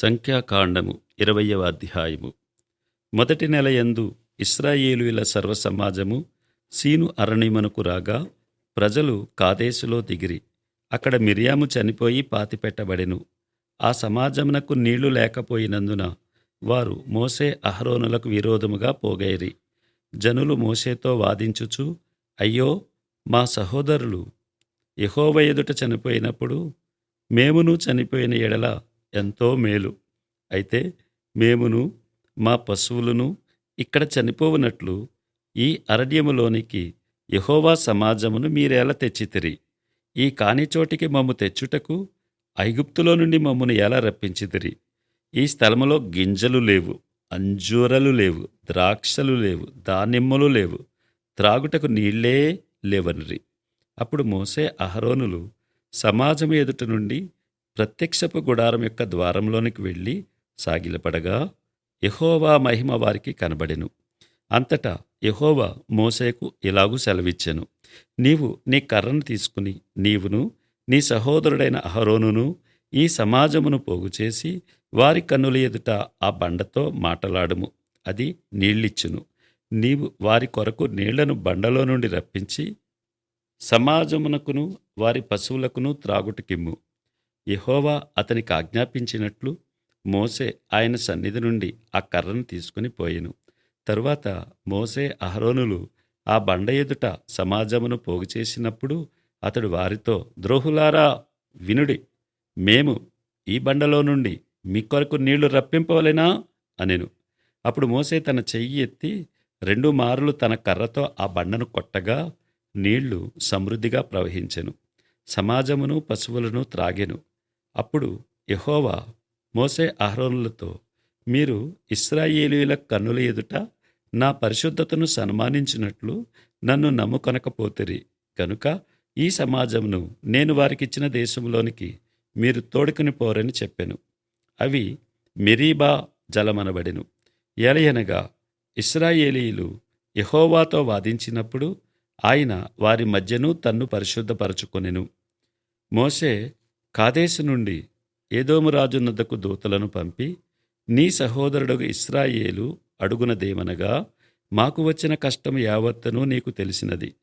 సంఖ్యాకాండము ఇరవయవ అధ్యాయము. మొదటి నెల యందు ఇస్రాయేలుల సర్వసమాజము సీను అరణిమనుకు రాగా ప్రజలు కాదేశులో దిగిరి. అక్కడ మిరియాము చనిపోయి పాతిపెట్టబడెను. ఆ సమాజమునకు నీళ్ళు లేకపోయినందున వారు మోసే అహరోనులకు విరోధముగా పోగైరి. జనులు మోసేతో వాదించుచు అయ్యో మా సహోదరులు యహోవ ఎదుట చనిపోయినప్పుడు మేమును చనిపోయిన ఎడల ఎంతో మేలు. అయితే మేమును మా పశువులను ఇక్కడ చనిపోవునట్లు ఈ అరణ్యములోనికి యహోవా సమాజమును మీరెలా తెచ్చితిరి. ఈ కానిచోటికి మమ్ము తెచ్చుటకు ఐగుప్తులో నుండి మమ్మను ఎలా రప్పించితిరి? ఈ స్థలములో గింజలు లేవు అంజూరలు లేవు ద్రాక్షలు లేవు దానిమ్మలు లేవు త్రాగుటకు నీళ్ళే లేవనిరి. అప్పుడు మోసే అహరోనులు సమాజం ఎదుట నుండి ప్రత్యక్షపు గుడారం యొక్క ద్వారంలోనికి వెళ్ళి సాగిలపడగా యహోవా మహిమ వారికి కనబడెను. అంతటా యహోవా మోసేకు ఇలాగూ సెలవిచ్చెను. నీవు నీ కర్రను తీసుకుని నీవును నీ సహోదరుడైన అహరోనును ఈ సమాజమును పోగుచేసి వారి కన్నుల ఎదుట ఆ బండతో మాటలాడుము. అది నీళ్ళిచ్చును. నీవు వారి కొరకు నీళ్ళను బండలో నుండి రప్పించి సమాజమునకును వారి పశువులకును త్రాగుటకిమ్ము. యహోవా అతనికి ఆజ్ఞాపించినట్లు మోసే ఆయన సన్నిధి నుండి ఆ కర్రను తీసుకుని పోయెను. తరువాత మోసే అహరోనులు ఆ బండ ఎదుట సమాజమును పోగు చేసినప్పుడు అతడు వారితో ద్రోహులారా వినుడి మేము ఈ బండలో నుండి మీ కొరకు నీళ్ళు రప్పింపవలేనా? అనెను. అప్పుడు మోసే తన చెయ్యి ఎత్తి రెండు మారులు తన కర్రతో ఆ బండను కొట్టగా నీళ్ళు సమృద్ధిగా ప్రవహించెను. సమాజమును పశువులను త్రాగెను. అప్పుడు యహోవా మోసే ఆహ్రోనులతో మీరు ఇస్రాయేలీల కన్నుల ఎదుట నా పరిశుద్ధతను సన్మానించినట్లు నన్ను నమ్ముకొనకపోతిరి. కనుక ఈ సమాజమును నేను వారికిచ్చిన దేశంలోనికి మీరు తోడుకుని పోరని చెప్పెను. అవి మెరీబా జలమనబడెను. ఎలయనగా ఇస్రాయేలీలు యహోవాతో వాదించినప్పుడు ఆయన వారి మధ్యను తన్ను పరిశుద్ధపరచుకొనెను. మోసే కాదేశు నుండి ఏదోమురాజునద్దకు దూతలను పంపి నీ సహోదరుడు ఇస్రాయేలు అడుగునదేమనగా మాకు వచ్చిన కష్టం యావత్తనూ నీకు తెలిసినది.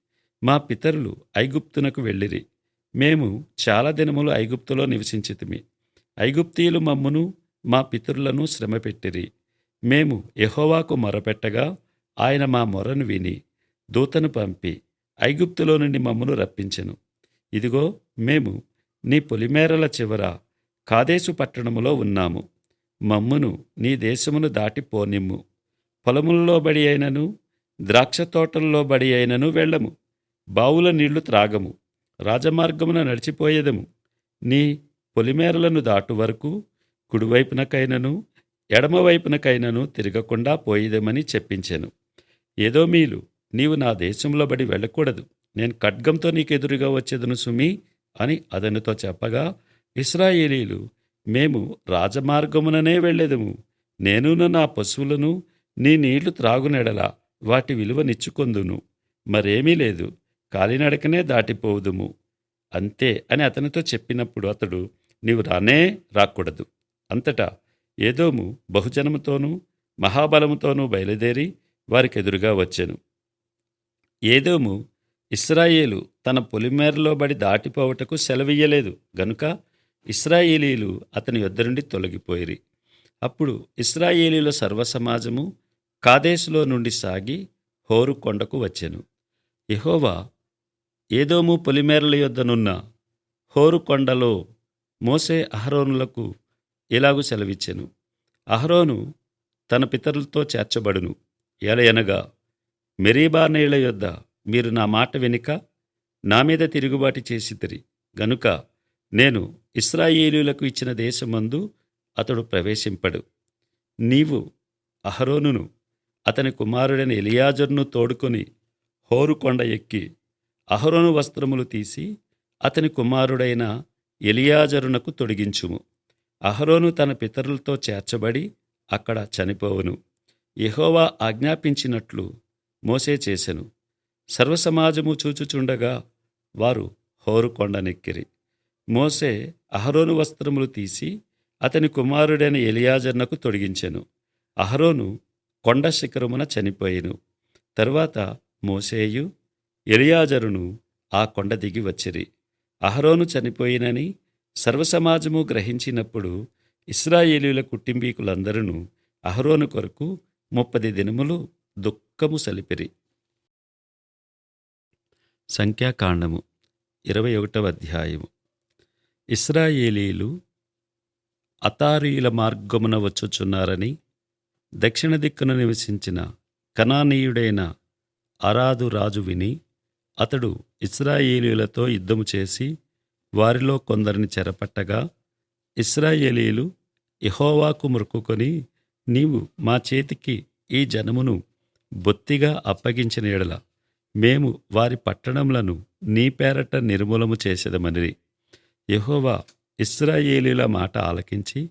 మా పితరులు ఐగుప్తునకు వెళ్ళిరి. మేము చాలా దినములు ఐగుప్తులో నివసించితిమి. ఐగుప్తీయులు మమ్మును మా పితరులను శ్రమపెట్టిరి. మేము ఎహోవాకు మొరపెట్టగా ఆయన మా మొరను విని దూతను పంపి ఐగుప్తులో నుండి మమ్మను రప్పించెను. ఇదిగో మేము నీ పొలిమేరల చివర కాదేశు పట్టణములో ఉన్నాము. మమ్మును నీ దేశమును దాటి పోనిమ్ము. పొలముల్లో బడి అయినను ద్రాక్ష తోటల్లో బడి అయినను వెళ్ళము. బావుల నీళ్ళు త్రాగము. రాజమార్గమున నడిచిపోయేదము. నీ పొలిమేరలను దాటు వరకు కుడివైపునకైనను ఎడమవైపునకైనను తిరగకుండా పోయేదేమని చెప్పించాను. ఏదో మీలు నీవు నా దేశంలో బడి వెళ్ళకూడదు. నేను ఖడ్గంతో నీకెదురుగా వచ్చేదను సుమి అని అతనితో చెప్పగా ఇస్రాయేలీలు మేము రాజమార్గముననే వెళ్ళేదము. నేనును నా పశువులను నీ నీళ్ళు త్రాగునెడలా వాటి విలువ నిచ్చుకొందును. మరేమీ లేదు కాలినడకనే దాటిపోవుదుము. అంతే అని అతనితో చెప్పినప్పుడు అతడు నీవు రానే రాకూడదు. అంతటా ఏదోము బహుజనముతోనూ మహాబలముతోనూ బయలుదేరి వారికి ఎదురుగా వచ్చాను. ఏదోము ఇస్రాయేలు తన పొలిమేరలో బడి దాటిపోవటకు సెలవియ్యలేదు. గనుక ఇస్రాయేలీలు అతని యొద్ద నుండి తొలగిపోయిరి. అప్పుడు ఇస్రాయేలీల సర్వసమాజము కాదేశులో నుండి సాగి హోరు కొండకు వచ్చెను. ఇహోవా ఏదోము పొలిమేరల యొద్దనున్న హోరు కొండలో మోసే అహరోనులకు ఇలాగు సెలవిచ్చెను. అహరోను తన పితరులతో చేర్చబడును. ఎలయనగా మెరీబా నీళ్ళ యొద్ద మీరు నా మాట వెనుక నా మీద తిరుగుబాటు చేసిద్దరి గనుక నేను ఇస్రాయేలీలకు ఇచ్చిన దేశమందు అతడు ప్రవేశింపడు. నీవు అహరోనును అతని కుమారుడైన ఎలియాజర్ను తోడుకొని హోరు కొండ ఎక్కి అహరోను వస్త్రములు తీసి అతని కుమారుడైన ఎలియాజరునకు తొడిగించుము. అహరోను తన పితరులతో చేర్చబడి అక్కడ చనిపోవును. యహోవా ఆజ్ఞాపించినట్లు మోసే చేసెను. సర్వసమాజము చూచుచుండగా వారు హోరు కొండనెక్కిరి. మోసే అహరోను వస్త్రములు తీసి అతని కుమారుడైన ఎలియాజర్నకు తొడిగించెను. అహరోను కొండ శిఖరమున చనిపోయెను. తరువాత మోసేయు ఎలియాజరును ఆ కొండ దిగి వచ్చిరి. అహరోను చనిపోయినని సర్వసమాజము గ్రహించినప్పుడు ఇస్రాయేలీల కుటుంబీకులందరూ అహరోను కొరకు ముప్పది దినములు దుఃఖము సలిపిరి. సంఖ్యాకాండము ఇరవై ఒకటవ అధ్యాయము. ఇస్రాయేలీలు అతారీయుల మార్గమున వచ్చుచున్నారని దక్షిణ దిక్కున నివసించిన కనానీయుడైన అరాదు రాజు విని అతడు ఇస్రాయేలీలతో యుద్ధము చేసి వారిలో కొందరిని చెరపట్టగా ఇస్రాయేలీలు ఇహోవాకు మొక్కుకొని నీవు మా చేతికి ఈ జనమును బొత్తిగా అప్పగించిన ఎడల మేము వారి పట్టణములను నీ పేరట నిర్మూలము చేసేదమని యెహోవా ఇస్రాయేలీల మాట ఆలకించి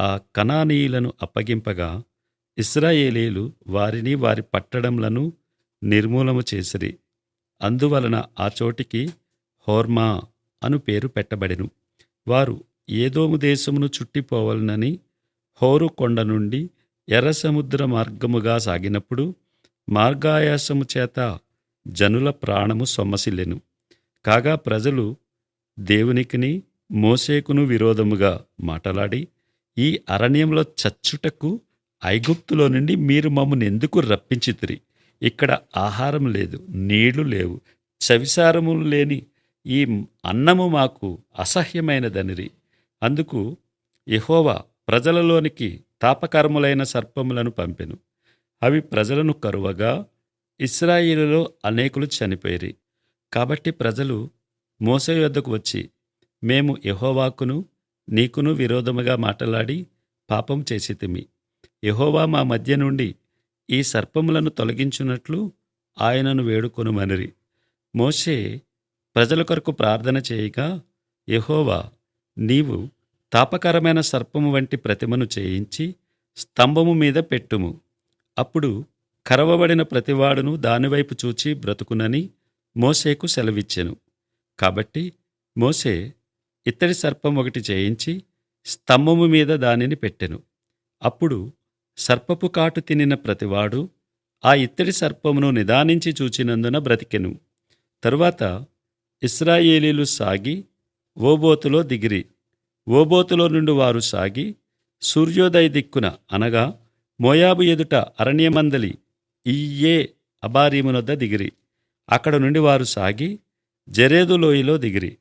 ఆ కణానీయులను అప్పగింపగా ఇస్రాయేలీలు వారిని వారి పట్టణములను నిర్మూలము చేసిరి. అందువలన ఆ చోటికి హోర్మా అను పేరు పెట్టబడెను. వారు ఏదోము దేశమును చుట్టిపోవలనని హోరు కొండ నుండి ఎర్ర సముద్ర మార్గముగా సాగినప్పుడు మార్గాయాసము చేత జనుల ప్రాణము సొమ్మసిల్లెను. కాగా ప్రజలు దేవునికిని మోసేకును విరోధముగా మాటలాడి ఈ అరణ్యంలో చచ్చుటకు ఐగుప్తులో నుండి మీరు మమ్మల్ని ఎందుకు రప్పించితిరి? ఇక్కడ ఆహారం లేదు నీళ్ళు లేవు చవిసారము లేని ఈ అన్నము మాకు అసహ్యమైనదనిరి. అందుకు యహోవా ప్రజలలోనికి తాపకర్ములైన సర్పములను పంపెను. అవి ప్రజలను కరువగా ఇస్రాయిలులో అనేకులు చనిపోయిరి. కాబట్టి ప్రజలు మోస యొద్దకు వచ్చి మేము యహోవాకును నీకును విరోధముగా మాట్లాడి పాపం చేసితిమి. యహోవా మా మధ్య నుండి ఈ సర్పములను తొలగించున్నట్లు ఆయనను వేడుకొనుమనిరి. మోషే ప్రజల కొరకు ప్రార్థన చేయగా యహోవా నీవు తాపకరమైన సర్పము వంటి ప్రతిమను చేయించి స్తంభము మీద పెట్టుము. అప్పుడు కరవబడిన ప్రతివాడును దానివైపు చూచి బ్రతుకునని మోసేకు సెలవిచ్చెను. కాబట్టి మోసే ఇత్తడి సర్పం ఒకటి చేయించి స్తంభము మీద దానిని పెట్టెను. అప్పుడు సర్పపు కాటు తినిన ప్రతివాడు ఆ ఇత్తడి సర్పమును నిదానించి చూచినందున బ్రతికెను. తరువాత ఇస్రాయేలీలు సాగి ఓబోతులో దిగిరి. ఓబోతులో నుండి వారు సాగి సూర్యోదయ దిక్కున అనగా మోయాబు ఎదుట అరణ్యమందలి ఇయ్యే అబారీమునొద్ద దిగిరి. అక్కడ నుండి వారు సాగి జరేదు లోయలో దిగిరి.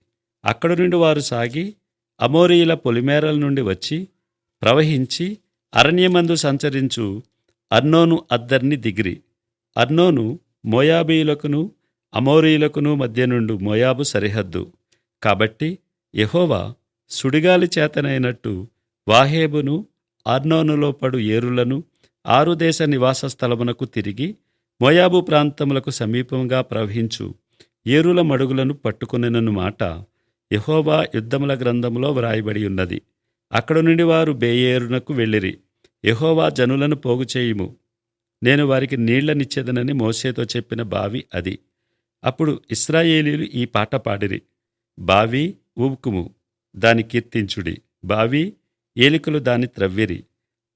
అక్కడ నుండి వారు సాగి అమోరీయుల పొలిమేరల నుండి వచ్చి ప్రవహించి అరణ్యమందు సంచరించు అర్నోను అద్దర్ని దిగిరి. అర్నోను మోయాబీయులకును అమోరీయులకును మధ్య నుండి మోయాబు సరిహద్దు. కాబట్టి యహోవా సుడిగాలి చేతనైనట్టు వాహేబును అర్నోనులో పడు ఏరులను ఆరు దేశ నివాస స్థలమునకు తిరిగి మోయాబు ప్రాంతములకు సమీపంగా ప్రవహించు ఏరుల మడుగులను పట్టుకునను మాట యహోవా యుద్ధముల గ్రంథములో వ్రాయబడి ఉన్నది. అక్కడ నుండి వారు బేయేరునకు వెళ్ళిరి. యహోవా జనులను పోగు చేయుము. నేను వారికి నీళ్ళనిచ్చేదనని మోసేతో చెప్పిన బావి అది. అప్పుడు ఇస్రాయేలీలు ఈ పాట పాడిరి. బావి ఊపుకుము దాని కీర్తించుడి. బావి ఏలికలు దాని త్రవ్విరి.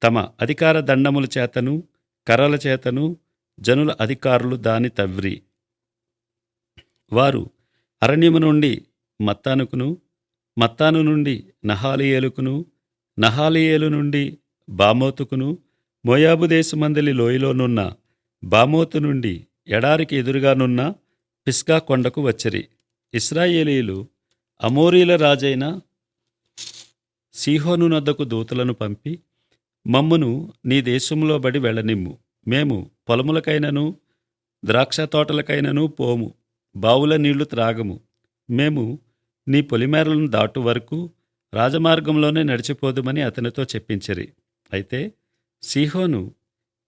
తమ అధికార దండముల చేతను కర్రల చేతను జనుల అధికారులు దాని తవ్రి వారు అరణ్యము నుండి మత్తానుకును మత్తాను నుండి నహాలియేలుకును నహాలియేలు నుండి బామోతుకును మోయాబు దేశమందలి లోయలోనున్న బామోతు నుండి ఎడారికి ఎదురుగానున్న పిస్కా కొండకు వచ్చిరి. ఇస్రాయేలీలు అమోరీల రాజైన సీహోను నద్దకు దూతలను పంపి మమ్మును నీ దేశంలో బడి వెళ్ళనిమ్ము. మేము పొలములకైనను ద్రాక్ష తోటలకైనను పోము. బావుల నీళ్ళు త్రాగము. మేము నీ పొలిమేరలను దాటు వరకు రాజమార్గంలోనే నడిచిపోదుమని అతనితో చెప్పించిరి. అయితే సీహోను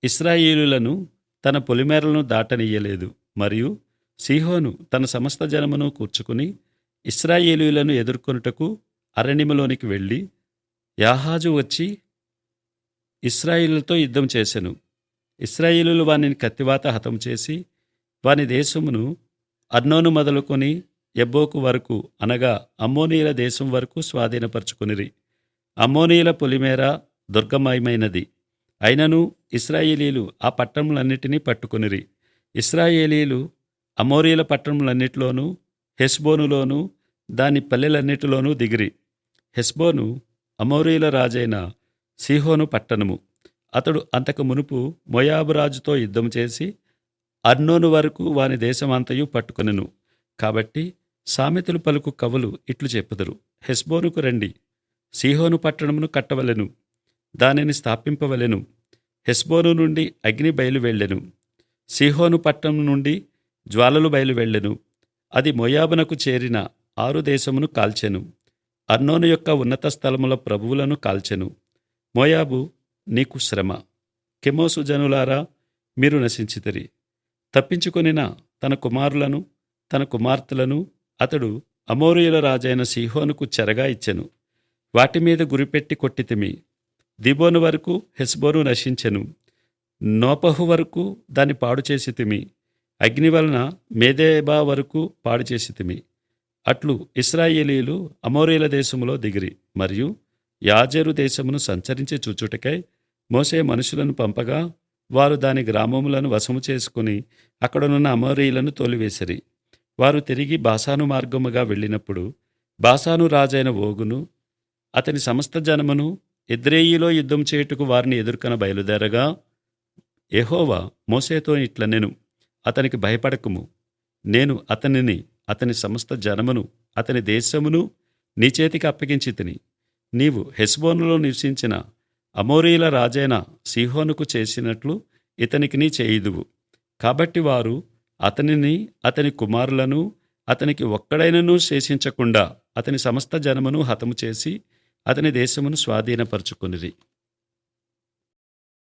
ఇస్రాయేలులను తన పొలిమేరలను దాటనీయలేదు మరియు సీహోను తన సమస్త జనమును కూర్చుకుని ఇస్రాయేలీలను ఎదుర్కొనుటకు అరణ్యములోనికి వెళ్ళి యాహాజు వచ్చి ఇస్రాయిలుతో యుద్ధం చేసెను. ఇస్రాయిలు వానిని కత్తివాత హతం చేసి వాని దేశమును అర్నోను మొదలుకొని ఎబ్బోకు వరకు అనగా అమ్మోనీయుల దేశం వరకు స్వాధీనపరుచుకునిరి. అమ్మోనీయుల పొలిమేర దుర్గమయమైనది. అయినను ఇస్రాయేలీలు ఆ పట్టణములన్నిటినీ పట్టుకునిరి. ఇస్రాయేలీలు అమోరీల పట్టణములన్నిటిలోనూ హెస్బోనులోనూ దాని పల్లెలన్నిటిలోనూ దిగిరి. హెస్బోను అమోరీల రాజైన సీహోను పట్టణము. అతడు అంతకు మునుపు మొయాబురాజుతో యుద్ధం చేసి అర్నోను వరకు వాని దేశమంతయు పట్టుకొనెను. కాబట్టి సామెతలు పలుకు కవులు ఇట్లు చెప్పుదురు. హెస్బోనుకు రండి. సీహోను పట్టణమును కట్టవలెను. దానిని స్థాపింపవలెను. హెస్బోను నుండి అగ్ని బయలు వెళ్ళెను. సీహోను పట్టణం నుండి జ్వాలలు బయలు వెళ్ళెను. అది మొయాబునకు చేరిన ఆరు దేశమును కాల్చెను. అర్నోను యొక్క ఉన్నత స్థలముల ప్రభువులను కాల్చెను. మోయాబు నీకు శ్రమ. కెమోసు జనులారా మీరు నశించితిరి. తప్పించుకొనిన తన కుమారులను తన కుమార్తెలను అతడు అమోరియుల రాజైన సిహోనుకు చెరగా ఇచ్చెను. వాటి మీద గురిపెట్టి కొట్టితిమి. దిబోను వరకు హెస్బోను నశించెను. నోపహు వరకు దాన్ని పాడు చేసితిమి. అగ్ని వలన మేదేబా వరకు పాడు చేసితిమి. అట్లు ఇస్రాయేలీలు అమోరీల దేశములో దిగిరి. మరియు యాజేరు దేశమును సంచరించి చూచుటకై మోసే మనుషులను పంపగా వారు దాని గ్రామములను వశము చేసుకుని అక్కడనున్న అమోరీలను తోలివేసిరి. వారు తిరిగి బాసాను మార్గముగా వెళ్ళినప్పుడు బాసాను రాజైన ఓగును అతని సమస్త జనమును ఎద్రేయిలో యుద్ధం చేయుటకు వారిని ఎదుర్కొన బయలుదేరగా ఎహోవా మోసేతో ఇట్లనెను అతనికి భయపడకుము. నేను అతనిని అతని సమస్త జనమును అతని దేశమును నీ చేతికి అప్పగించి తిని నీవు హెస్బోనులో నివసించిన అమోరీల రాజైన సిహోనుకు చేసినట్లు ఇతనికి నీ చేయుదువు. కాబట్టి వారు అతనిని అతని కుమారులను అతనికి ఒక్కడైనను శేషించకుండా అతని సమస్త జనమును హతము చేసి అతని దేశమును స్వాధీనపరుచుకునిది